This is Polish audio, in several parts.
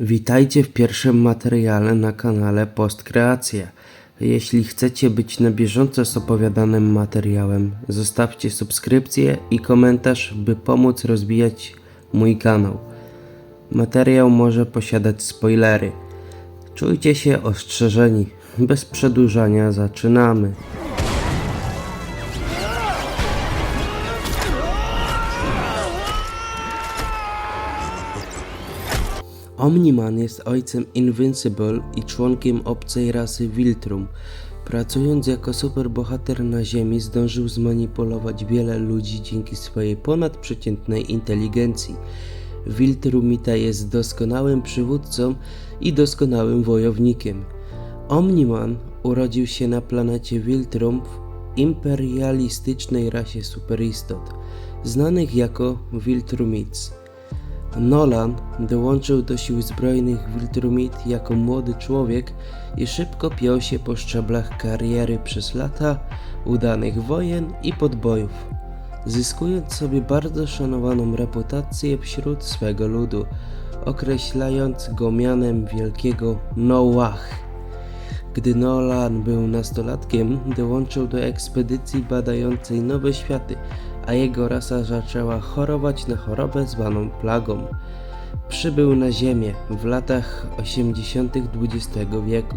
Witajcie w pierwszym materiale na kanale Postkreacja. Jeśli chcecie być na bieżąco z opowiadanym materiałem, zostawcie subskrypcję i komentarz, by pomóc rozwijać mój kanał. Materiał może posiadać spoilery. Czujcie się ostrzeżeni. Bez przedłużania zaczynamy. Omniman jest ojcem Invincible i członkiem obcej rasy Viltrum. Pracując jako superbohater na Ziemi, zdążył zmanipulować wiele ludzi dzięki swojej ponadprzeciętnej inteligencji. Viltrumita jest doskonałym przywódcą i doskonałym wojownikiem. Omniman urodził się na planecie Viltrum w imperialistycznej rasie superistot, znanych jako Viltrumites. Nolan dołączył do sił zbrojnych Wiltrumit jako młody człowiek i szybko piął się po szczeblach kariery przez lata udanych wojen i podbojów, zyskując sobie bardzo szanowaną reputację wśród swego ludu, określając go mianem wielkiego Noach. Gdy Nolan był nastolatkiem, dołączył do ekspedycji badającej nowe światy, a jego rasa zaczęła chorować na chorobę zwaną plagą. Przybył na Ziemię w latach 80. XX wieku,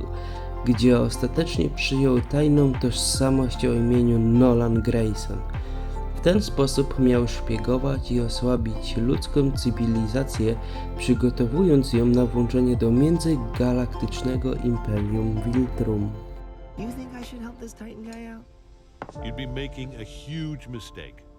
gdzie ostatecznie przyjął tajną tożsamość o imieniu Nolan Grayson. W ten sposób miał szpiegować i osłabić ludzką cywilizację, przygotowując ją na włączenie do międzygalaktycznego imperium Viltrum. You think I should help this Titan guy out? You'd be making a huge mistake.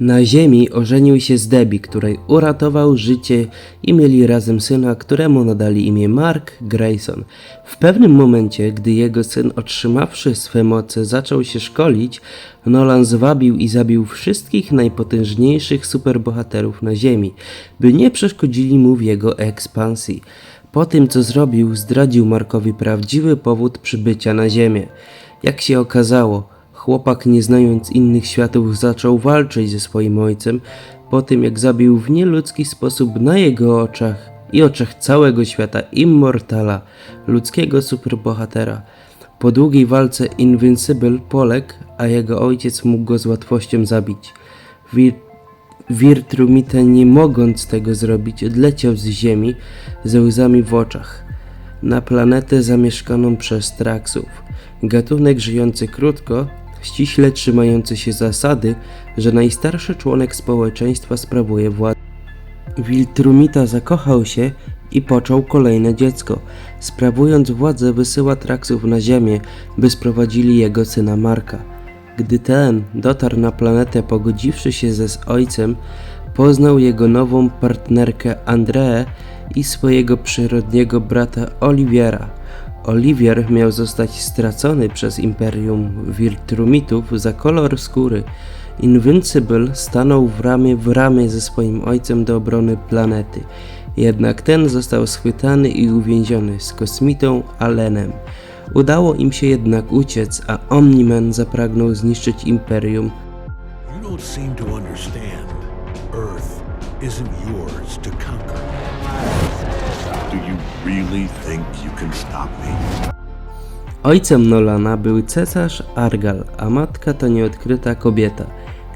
Na ziemi ożenił się z Debbie, której uratował życie i mieli razem syna, któremu nadali imię Mark Grayson. W pewnym momencie, gdy jego syn otrzymawszy swe moce zaczął się szkolić, Nolan zwabił i zabił wszystkich najpotężniejszych superbohaterów na ziemi, by nie przeszkodzili mu w jego ekspansji. Po tym co zrobił, zdradził Markowi prawdziwy powód przybycia na ziemię. Jak się okazało, Chłopak, nie znając innych światów, zaczął walczyć ze swoim ojcem po tym, jak zabił w nieludzki sposób na jego oczach i oczach całego świata Immortala, ludzkiego superbohatera. Po długiej walce Invincible poległ, a jego ojciec mógł go z łatwością zabić. Wir Wirtrumite, nie mogąc tego zrobić, odleciał z ziemi ze łzami w oczach na planetę zamieszkaną przez Traksów. Gatunek żyjący krótko, ściśle trzymający się zasady, że najstarszy członek społeczeństwa sprawuje władzę. Wiltrumita zakochał się i począł kolejne dziecko. Sprawując władzę, wysyła Traksów na ziemię, by sprowadzili jego syna Marka. Gdy ten dotarł na planetę, pogodziwszy się ze z ojcem, poznał jego nową partnerkę Andreę i swojego przyrodniego brata Oliwiera. Oliwier miał zostać stracony przez Imperium Wirtrumitów za kolor skóry. Invincible stanął w ramię w ramię ze swoim ojcem do obrony planety. Jednak ten został schwytany i uwięziony z kosmitą Allenem. Udało im się jednak uciec, a Omniman zapragnął zniszczyć Imperium You don't seem to understand. Earth isn't yours to conquer. Really think you can stop me? Ojcem Nolana był cesarz Argal, a matka to nieodkryta kobieta.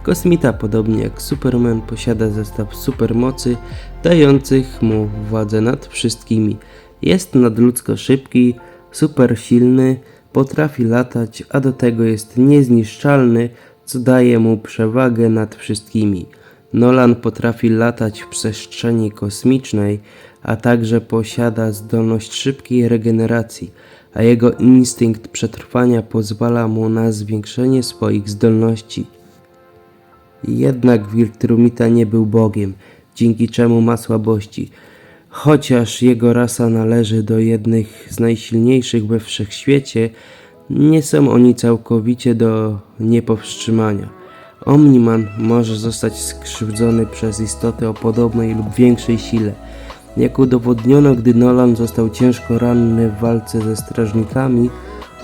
Kosmita, podobnie jak Superman, posiada zestaw supermocy dających mu władzę nad wszystkimi. Jest nadludzko szybki, super silny, potrafi latać, a do tego jest niezniszczalny, co daje mu przewagę nad wszystkimi. Nolan potrafi latać w przestrzeni kosmicznej, a także posiada zdolność szybkiej regeneracji, a jego instynkt przetrwania pozwala mu na zwiększenie swoich zdolności. Jednak Wiltrumita nie był Bogiem, dzięki czemu ma słabości. Chociaż jego rasa należy do jednych z najsilniejszych we wszechświecie, nie są oni całkowicie do niepowstrzymania. Omniman może zostać skrzywdzony przez istoty o podobnej lub większej sile. Jak udowodniono, gdy Nolan został ciężko ranny w walce ze strażnikami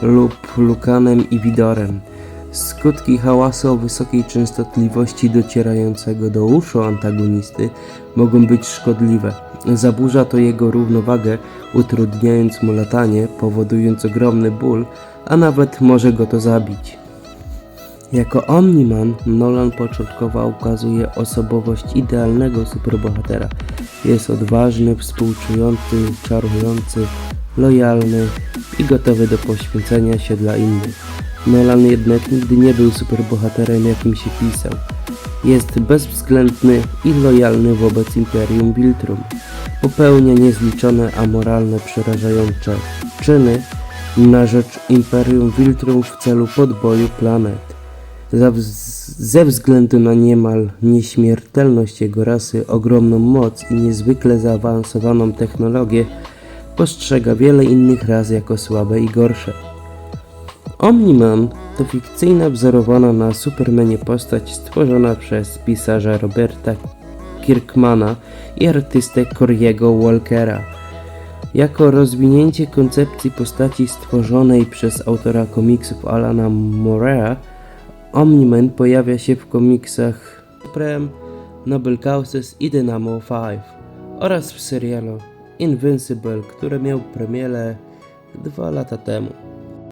lub Lukanem i Widorem. Skutki hałasu o wysokiej częstotliwości docierającego do uszu antagonisty mogą być szkodliwe. Zaburza to jego równowagę, utrudniając mu latanie, powodując ogromny ból, a nawet może go to zabić. Jako Omniman, Nolan początkowo ukazuje osobowość idealnego superbohatera. Jest odważny, współczujący, czarujący, lojalny i gotowy do poświęcenia się dla innych. Nolan jednak nigdy nie był superbohaterem, jakim się pisał. Jest bezwzględny i lojalny wobec Imperium Viltrum. Popełnia niezliczone amoralne, przerażające czyny na rzecz Imperium Viltrum w celu podboju planet. Ze względu na niemal nieśmiertelność jego rasy, ogromną moc i niezwykle zaawansowaną technologię, postrzega wiele innych ras jako słabe i gorsze. Omniman to fikcyjna wzorowana na Supermanie postać stworzona przez pisarza Roberta Kirkmana i artystę Cory'ego Walkera. Jako rozwinięcie koncepcji postaci stworzonej przez autora komiksów Alana Morea, Omniman pojawia się w komiksach Supreme, Noble Causes i Dynamo 5 oraz w serialu Invincible, który miał premierę dwa lata temu.